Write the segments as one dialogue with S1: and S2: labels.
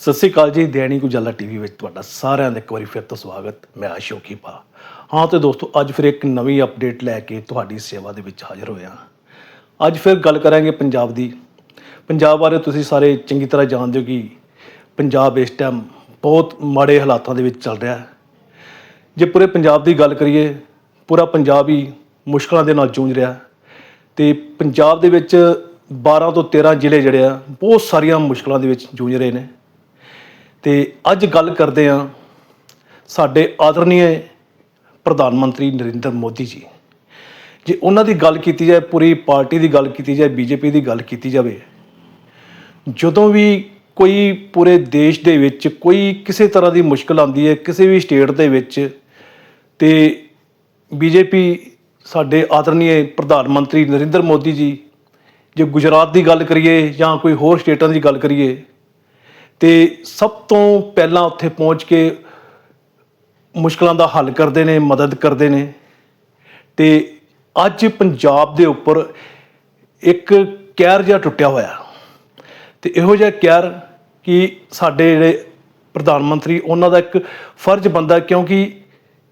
S1: ਸਤਿ ਸ਼੍ਰੀ ਅਕਾਲ ਜੀ ਦੈਨਿਕ ਉਜਾਲਾ ਟੀਵੀ ਵਿੱਚ ਤੁਹਾਡਾ ਸਾਰਿਆਂ ਦਾ ਇੱਕ ਵਾਰੀ ਫਿਰ ਤੋਂ ਸਵਾਗਤ। ਮੈਂ ਅਸ਼ੋਕ ਪਾ ਹਾਂ ਤੇ ਦੋਸਤੋ, ਅੱਜ ਫਿਰ ਇੱਕ ਨਵੀਂ ਅਪਡੇਟ ਲੈ ਕੇ ਤੁਹਾਡੀ ਸੇਵਾ ਦੇ ਵਿੱਚ ਹਾਜ਼ਰ ਹੋਇਆ। ਅੱਜ ਫਿਰ ਗੱਲ ਕਰਾਂਗੇ ਪੰਜਾਬ ਦੀ। ਪੰਜਾਬ ਬਾਰੇ ਤੁਸੀਂ ਸਾਰੇ ਚੰਗੀ ਤਰ੍ਹਾਂ ਜਾਣਦੇ ਹੋ ਕਿ ਪੰਜਾਬ ਇਸ ਟਾਈਮ ਬਹੁਤ ਮਾੜੇ ਹਾਲਾਤਾਂ ਦੇ ਵਿੱਚ ਚੱਲ ਰਿਹਾ ਹੈ। ਜੇ ਪੂਰੇ ਪੰਜਾਬ ਦੀ ਗੱਲ ਕਰੀਏ, ਪੂਰਾ ਪੰਜਾਬ ਹੀ ਮੁਸ਼ਕਲਾਂ ਦੇ ਨਾਲ ਜੂਝ ਰਿਹਾ ਹੈ। ਤੇ ਪੰਜਾਬ ਦੇ ਵਿੱਚ 12 ਤੋਂ 13 ਜ਼ਿਲ੍ਹੇ ਜਿਹੜੇ ਆ, ਬਹੁਤ ਸਾਰੀਆਂ ਮੁਸ਼ਕਲਾਂ ਦੇ ਵਿੱਚ ਜੂਝ ਰਹੇ ਨੇ। ਤੇ ਅੱਜ ਗੱਲ ਕਰਦੇ ਹਾਂ ਸਾਡੇ ਆਦਰਨੀय ਪ੍ਰਧਾਨ ਮੰਤਰੀ ਨਰਿੰਦਰ ਮੋਦੀ ਜੀ। ਜੇ ਉਹਨਾਂ ਦੀ ਗੱਲ ਕੀਤੀ ਜਾਏ, ਪੂਰੀ ਪਾਰਟੀ ਦੀ ਗੱਲ ਕੀਤੀ ਜਾਏ, ਬੀਜੇਪੀ ਦੀ ਗੱਲ ਕੀਤੀ ਜਾਵੇ, ਜਦੋਂ ਵੀ ਕੋਈ ਪੂਰੇ ਦੇਸ਼ ਦੇ ਵਿੱਚ ਕੋਈ ਕਿਸੇ ਤਰ੍ਹਾਂ ਦੀ ਮੁਸ਼ਕਲ ਆਉਂਦੀ ਹੈ, ਕਿਸੇ ਵੀ ਸਟੇਟ ਦੇ ਵਿੱਚ, ਤੇ ਬੀਜੇਪੀ ਸਾਡੇ ਆਦਰਨੀਏ ਪ੍ਰਧਾਨ ਮੰਤਰੀ ਨਰਿੰਦਰ ਮੋਦੀ ਜੀ, ਜੇ ਗੁਜਰਾਤ ਦੀ ਗੱਲ ਕਰੀਏ ਜਾਂ ਕੋਈ ਹੋਰ ਸਟੇਟਾਂ ਦੀ ਗੱਲ ਕਰੀਏ ਤੇ ਸਭ ਤੋਂ ਪਹਿਲਾਂ ਉੱਥੇ ਪਹੁੰਚ ਕੇ ਮੁਸ਼ਕਲਾਂ ਦਾ ਹੱਲ ਕਰਦੇ ਨੇ, ਮਦਦ ਕਰਦੇ ਨੇ। ਤੇ ਅੱਜ ਪੰਜਾਬ ਦੇ ਉੱਪਰ ਇੱਕ ਕਹਿਰ ਜਿਹਾ ਟੁੱਟਿਆ ਹੋਇਆ। ਤੇ ਇਹੋ ਜਿਹਾ ਕਹਿਰ ਕਿ ਸਾਡੇ ਜਿਹੜੇ ਪ੍ਰਧਾਨ ਮੰਤਰੀ, ਉਹਨਾਂ ਦਾ ਇੱਕ ਫਰਜ਼ ਬੰਦਾ ਕਿਉਂਕਿ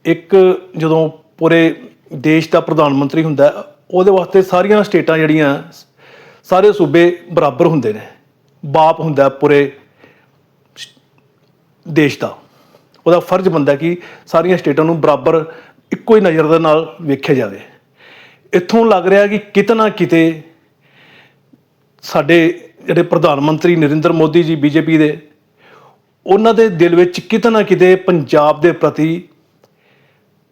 S1: ਇੱਕ ਜਦੋਂ ਪੂਰੇ ਦੇਸ਼ ਦਾ ਪ੍ਰਧਾਨ ਮੰਤਰੀ ਹੁੰਦਾ ਉਹਦੇ ਵਾਸਤੇ ਸਾਰੀਆਂ ਸਟੇਟਾਂ ਜਿਹੜੀਆਂ, ਸਾਰੇ ਸੂਬੇ ਬਰਾਬਰ ਹੁੰਦੇ ਨੇ। ਬਾਪ ਹੁੰਦਾ ਪੂਰੇ ਦੇਸ਼ ਦਾ। ਉਹਦਾ ਫਰਜ਼ ਬੰਦਾ ਕਿ ਸਾਰੀਆਂ ਸਟੇਟਾਂ ਨੂੰ ਬਰਾਬਰ ਇੱਕੋ ਹੀ ਨਜ਼ਰ ਦੇ ਨਾਲ ਵੇਖਿਆ ਜਾਵੇ। ਇੱਥੋਂ ਲੱਗ ਰਿਹਾ ਕਿ ਕਿਤੇ ਨਾ ਕਿਤੇ ਸਾਡੇ ਜਿਹੜੇ ਪ੍ਰਧਾਨ ਮੰਤਰੀ ਨਰਿੰਦਰ ਮੋਦੀ ਜੀ, ਬੀਜੇਪੀ ਦੇ, ਉਹਨਾਂ ਦੇ ਦਿਲ ਵਿੱਚ ਕਿਤੇ ਨਾ ਕਿਤੇ ਪੰਜਾਬ ਦੇ ਪ੍ਰਤੀ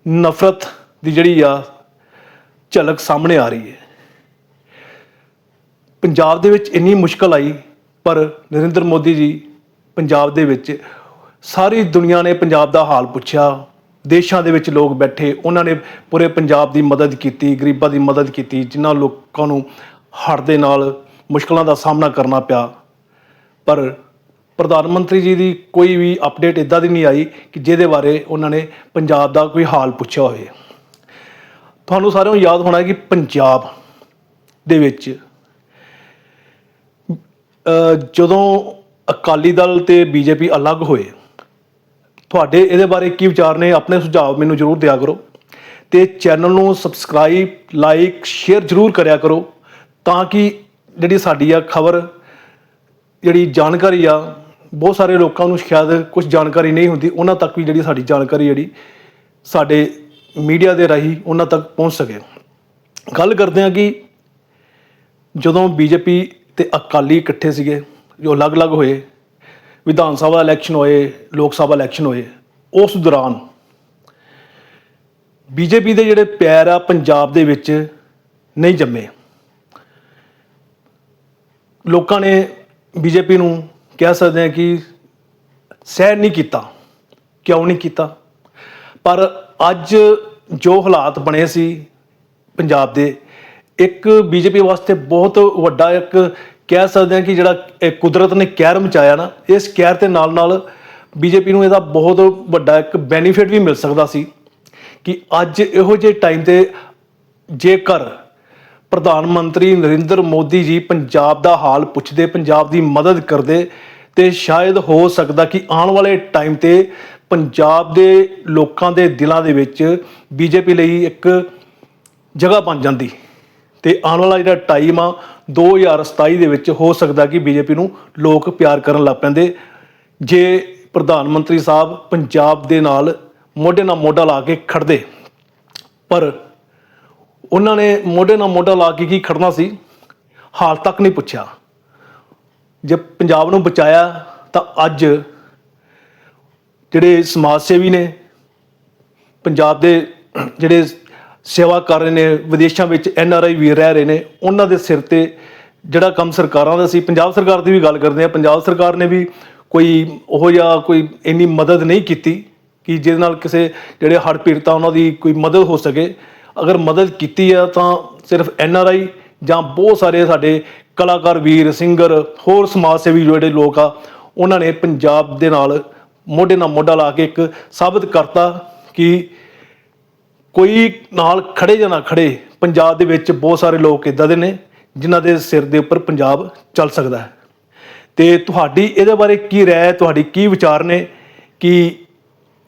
S1: ਨਫ਼ਰਤ ਦੀ ਜਿਹੜੀ ਆ ਝਲਕ ਸਾਹਮਣੇ ਆ ਰਹੀ ਹੈ। ਪੰਜਾਬ ਦੇ ਵਿੱਚ ਇੰਨੀ ਮੁਸ਼ਕਲ ਆਈ, ਪਰ ਨਰਿੰਦਰ ਮੋਦੀ ਜੀ ਪੰਜਾਬ ਦੇ ਵਿੱਚ ਸਾਰੀ ਦੁਨੀਆ ਨੇ ਪੰਜਾਬ ਦਾ ਹਾਲ ਪੁੱਛਿਆ। ਦੇਸ਼ਾਂ ਦੇ ਵਿੱਚ ਲੋਕ ਬੈਠੇ, ਉਹਨਾਂ ਨੇ ਪੂਰੇ ਪੰਜਾਬ ਦੀ ਮਦਦ ਕੀਤੀ, ਗਰੀਬਾਂ ਦੀ ਮਦਦ ਕੀਤੀ, ਜਿਨ੍ਹਾਂ ਲੋਕਾਂ ਨੂੰ ਹੜ੍ਹ ਦੇ ਨਾਲ ਮੁਸ਼ਕਲਾਂ ਦਾ ਸਾਹਮਣਾ ਕਰਨਾ ਪਿਆ। ਪਰ ਪ੍ਰਧਾਨ ਮੰਤਰੀ ਜੀ ਦੀ ਕੋਈ ਵੀ ਅਪਡੇਟ ਇਦਾਂ ਦੀ ਨਹੀਂ ਆਈ ਕਿ ਜਿਹਦੇ ਬਾਰੇ ਉਹਨਾਂ ਨੇ ਪੰਜਾਬ ਦਾ ਕੋਈ ਹਾਲ ਪੁੱਛਿਆ ਹੋਵੇ। ਤੁਹਾਨੂੰ ਸਾਰਿਆਂ ਨੂੰ ਯਾਦ ਹੋਣਾ ਕਿ ਪੰਜਾਬ ਦੇ ਵਿੱਚ ਜਦੋਂ ਅਕਾਲੀ ਦਲ ਤੇ ਬੀਜੇਪੀ ਅਲੱਗ ਹੋਏ ਤੁਹਾਡੇ ਇਹਦੇ ਬਾਰੇ ਕੀ ਵਿਚਾਰ ਨੇ, ਆਪਣੇ ਸੁਝਾਅ ਮੈਨੂੰ ਜ਼ਰੂਰ ਦਿਆ ਕਰੋ। ਤੇ ਚੈਨਲ ਨੂੰ ਸਬਸਕ੍ਰਾਈਬ ਲਾਈਕ ਸ਼ੇਅਰ ਜ਼ਰੂਰ ਕਰਿਆ ਕਰੋ ਤਾਂ ਕਿ ਜਿਹੜੀ ਸਾਡੀ ਆ ਖਬਰ, ਜਿਹੜੀ ਜਾਣਕਾਰੀ ਆ, ਬਹੁਤ ਸਾਰੇ ਲੋਕਾਂ ਨੂੰ ਸ਼ਾਇਦ ਕੁਝ ਜਾਣਕਾਰੀ ਨਹੀਂ ਹੁੰਦੀ, ਉਹਨਾਂ ਤੱਕ ਵੀ ਜਿਹੜੀ ਸਾਡੀ ਜਾਣਕਾਰੀ ਜਿਹੜੀ ਸਾਡੇ ਮੀਡੀਆ ਦੇ ਰਾਹੀਂ ਉਹਨਾਂ ਤੱਕ ਪਹੁੰਚ ਸਕੇ। ਗੱਲ ਕਰਦੇ ਹਾਂ ਕਿ ਜਦੋਂ ਬੀਜੇਪੀ ਤੇ ਅਕਾਲੀ ਇਕੱਠੇ ਸੀਗੇ, ਜੋ ਅਲੱਗ-ਅਲੱਗ ਹੋਏ ਵਿਧਾਨ ਸਭਾ ਇਲੈਕਸ਼ਨ ਹੋਏ, ਲੋਕ ਸਭਾ ਇਲੈਕਸ਼ਨ ਹੋਏ, ਉਸ ਦੌਰਾਨ ਬੀਜੇਪੀ ਦੇ ਜਿਹੜੇ ਪੈਰ ਆ ਪੰਜਾਬ ਦੇ ਵਿੱਚ ਨਹੀਂ ਜੰਮੇ। ਲੋਕਾਂ ਨੇ ਬੀਜੇਪੀ ਨੂੰ ਕਹਿ ਸਕਦੇ ਆ ਕਿ ਸਹਿਣ ਨਹੀਂ ਕੀਤਾ, ਕਿਉਂ ਨਹੀਂ ਕੀਤਾ। ਪਰ ਅੱਜ ਜੋ ਹਾਲਾਤ ਬਣੇ ਸੀ ਪੰਜਾਬ ਦੇ, ਇੱਕ ਬੀਜੇਪੀ ਵਾਸਤੇ ਬਹੁਤ ਵੱਡਾ ਇੱਕ ਕਹਿ ਸਕਦੇ ਹਾਂ ਕਿ ਜਿਹੜਾ ਇਹ ਕੁਦਰਤ ਨੇ ਕਹਿਰ ਮਚਾਇਆ ਨਾ, ਇਸ ਕਹਿਰ ਦੇ ਨਾਲ ਨਾਲ ਬੀਜੇਪੀ ਨੂੰ ਇਹਦਾ ਬਹੁਤ ਵੱਡਾ ਇੱਕ ਬੈਨੀਫਿਟ ਵੀ ਮਿਲ ਸਕਦਾ ਸੀ ਕਿ ਅੱਜ ਇਹੋ ਜਿਹੇ ਟਾਈਮ ਤੇ ਜੇਕਰ ਪ੍ਰਧਾਨ ਮੰਤਰੀ ਨਰਿੰਦਰ ਮੋਦੀ ਜੀ ਪੰਜਾਬ ਦਾ ਹਾਲ ਪੁੱਛਦੇ, ਪੰਜਾਬ ਦੀ ਮਦਦ ਕਰਦੇ, ਤੇ ਸ਼ਾਇਦ ਹੋ ਸਕਦਾ ਕਿ ਆਉਣ ਵਾਲੇ ਟਾਈਮ ਤੇ ਪੰਜਾਬ ਦੇ ਲੋਕਾਂ ਦੇ ਦਿਲਾਂ ਦੇ ਵਿੱਚ ਬੀਜੇਪੀ ਲਈ ਇੱਕ ਜਗ੍ਹਾ ਬਣ ਜਾਂਦੀ ਤੇ ਆਉਣ ਵਾਲਾ ਜਿਹੜਾ ਟਾਈਮ ਆ 2027 ਦੇ ਵਿੱਚ ਹੋ ਸਕਦਾ ਕਿ ਬੀਜੇਪੀ ਨੂੰ ਲੋਕ ਪਿਆਰ ਕਰਨ ਲੱਗ ਪੈਂਦੇ। ਜੇ ਪ੍ਰਧਾਨ ਮੰਤਰੀ ਸਾਹਿਬ ਪੰਜਾਬ ਦੇ ਨਾਲ ਮੋਢੇ ਨਾਲ ਮੋਢਾ ਲਾ ਕੇ ਖੜਦੇ ਪਰ ਉਹਨਾਂ ਨੇ ਮੋਢੇ ਨਾਲ ਮੋਢਾ ਲਾ ਕੇ ਕੀ ਖੜਨਾ ਸੀ? ਹਾਲ ਤੱਕ ਨਹੀਂ ਪੁੱਛਿਆ। ਜੇ ਪੰਜਾਬ ਨੂੰ ਬਚਾਇਆ, ਤਾਂ ਅੱਜ ਜਿਹੜੇ ਸਮਾਜ ਸੇਵੀ ਨੇ, ਪੰਜਾਬ ਦੇ ਜਿਹੜੇ ਸੇਵਾ ਕਰ ਰਹੇ ਨੇ, ਵਿਦੇਸ਼ਾਂ ਵਿੱਚ ਐਨ ਆਰ ਆਈ ਵੀਰ ਰਹਿ ਰਹੇ ਨੇ, ਉਹਨਾਂ ਦੇ ਸਿਰ ਤੇ ਜਿਹੜਾ ਕੰਮ ਸਰਕਾਰਾਂ ਦਾ ਸੀ, ਪੰਜਾਬ ਸਰਕਾਰ ਦੀ ਵੀ ਗੱਲ ਕਰਦੇ ਆ ਪੰਜਾਬ ਸਰਕਾਰ ਨੇ ਵੀ ਕੋਈ ਉਹ ਜਾਂ ਕੋਈ ਇੰਨੀ ਮਦਦ ਨਹੀਂ ਕੀਤੀ ਕਿ ਜਿਹਦੇ ਨਾਲ ਕਿਸੇ ਜਿਹੜੇ ਹੜ੍ਹ ਪੀੜਤਾ, ਉਹਨਾਂ ਦੀ ਕੋਈ ਮਦਦ ਹੋ ਸਕੇ। ਅਗਰ ਮਦਦ ਕੀਤੀ ਆ ਤਾਂ ਸਿਰਫ ਐਨ ਆਰ ਆਈ ਜਾਂ ਬਹੁਤ ਸਾਰੇ ਸਾਡੇ ਕਲਾਕਾਰ, ਵੀਰ, ਸਿੰਗਰ, ਹੋਰ ਸਮਾਜ ਸੇਵੀ ਜਿਹੜੇ ਲੋਕ ਆ, ਉਹਨਾਂ ਨੇ ਪੰਜਾਬ ਦੇ ਨਾਲ ਮੋਢੇ ਨਾਲ ਮੋਢਾ ਲਾ ਕੇ ਇੱਕ ਸਾਬਤ ਕਰਤਾ ਕਿ ਕੋਈ ਨਾਲ ਖੜੇ ਜਾਂ ਨਾ ਖੜੇ, ਪੰਜਾਬ ਦੇ ਵਿੱਚ ਬਹੁਤ ਸਾਰੇ ਲੋਕ ਇਦਾਂ ਦੇ ਨੇ, ਜਿਨ੍ਹਾਂ ਦੇ ਸਿਰ ਦੇ ਉੱਪਰ ਪੰਜਾਬ ਚੱਲ ਸਕਦਾ ਹੈ। ਤੇ ਤੁਹਾਡੀ ਇਹਦੇ ਬਾਰੇ ਕੀ ਰਾਏ ਹੈ ਤੁਹਾਡੀ ਕੀ ਵਿਚਾਰ ਨੇ ਕਿ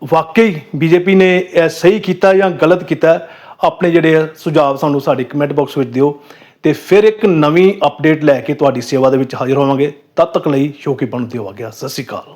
S1: ਵਾਕਈ ਬੀਜੇਪੀ ਨੇ ਇਹ ਸਹੀ ਕੀਤਾ ਜਾਂ ਗਲਤ ਕੀਤਾ? ਆਪਣੇ ਜਿਹੜੇ ਸੁਝਾਅ ਸਾਨੂੰ ਸਾਡੇ ਕਮੈਂਟ ਬਾਕਸ ਵਿੱਚ ਦਿਓ ਤੇ ਫਿਰ ਇੱਕ ਨਵੀਂ ਅਪਡੇਟ ਲੈ ਕੇ ਤੁਹਾਡੀ ਸੇਵਾ ਦੇ ਵਿੱਚ ਹਾਜ਼ਰ ਹੋਵਾਂਗੇ। ਤਦ ਤੱਕ ਲਈ ਸ਼ੋਕੀ ਬਣ ਦਿਓ ਆ ਸਤਿ ਸ਼੍ਰੀ ਅਕਾਲ।